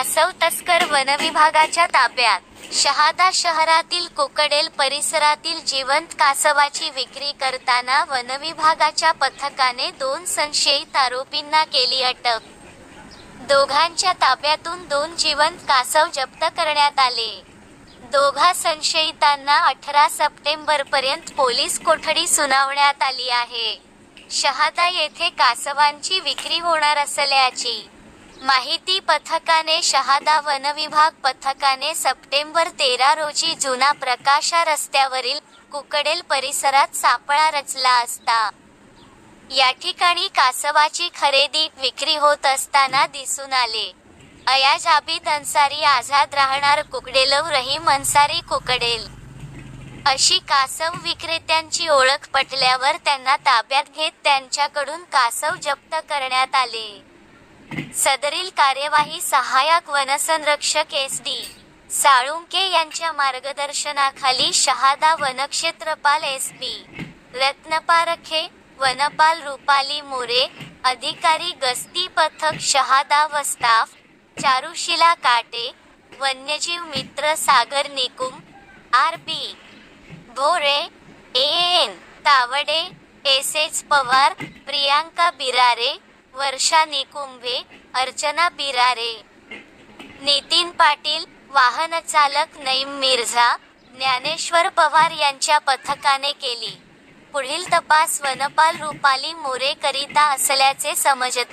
कासव तस्कर वनविभागाच्या ताब्यात. शहादा शहरातील कोकडेल परिसरातील जिवंत कासवाची विक्री करताना वनविभागाच्या पथकाने दोन संशयित आरोपींना केली अटक. दोघांच्या ताब्यातून दोन जिवंत कासव जप्त करण्यात आले. दोघा संशयितांना अठरा सप्टेंबरपर्यंत पोलीस कोठडी सुनावण्यात आली आहे. शहादा येथे कासवांची विक्री होणार असल्याची माहिती पथकाने शहादा वनविभाग पथकाने सप्टेंबर तेरा रोजी जुना प्रकाशा रस्त्यावरील कुकडेल परिसरात सापळा रचला असता. या ठिकाणी कासवाची खरेदी विक्री होत असताना दिसून आले. अयाज आबिद अन्सारी आझाद राहणार कुकडेलव रहीम अन्सारी कुकडेल. अशी कासव विक्रेत्यांची ओळख पटल्यावर त्यांना ताब्यात घेत त्यांच्याकडून कासव जप्त करण्यात आले. सदरील कार्यवाही सहाय्यक वनसंरक्षक एस डी साळुंके यांच्या मार्गदर्शनाखाली शहादा वनक्षेत्रपाल एस पी रत्नपारखे वनपाल रुपाली मोरे अधिकारी गस्ती पथक शहादा व स्टाफ चारुशिला काटे वन्यजीव मित्र Sagar Nikum R B Bhore A N Tawde S H Pawar Priyanka Birare Varshani Kumbhe Archana Birare. Nitin Patil वाहन चालक नईम मिर्झा ज्ञानेश्वर पवार यांच्या पथकाने केली. पुढील तपास वनपाल रुपाली मोरे करीता असल्याचे समजते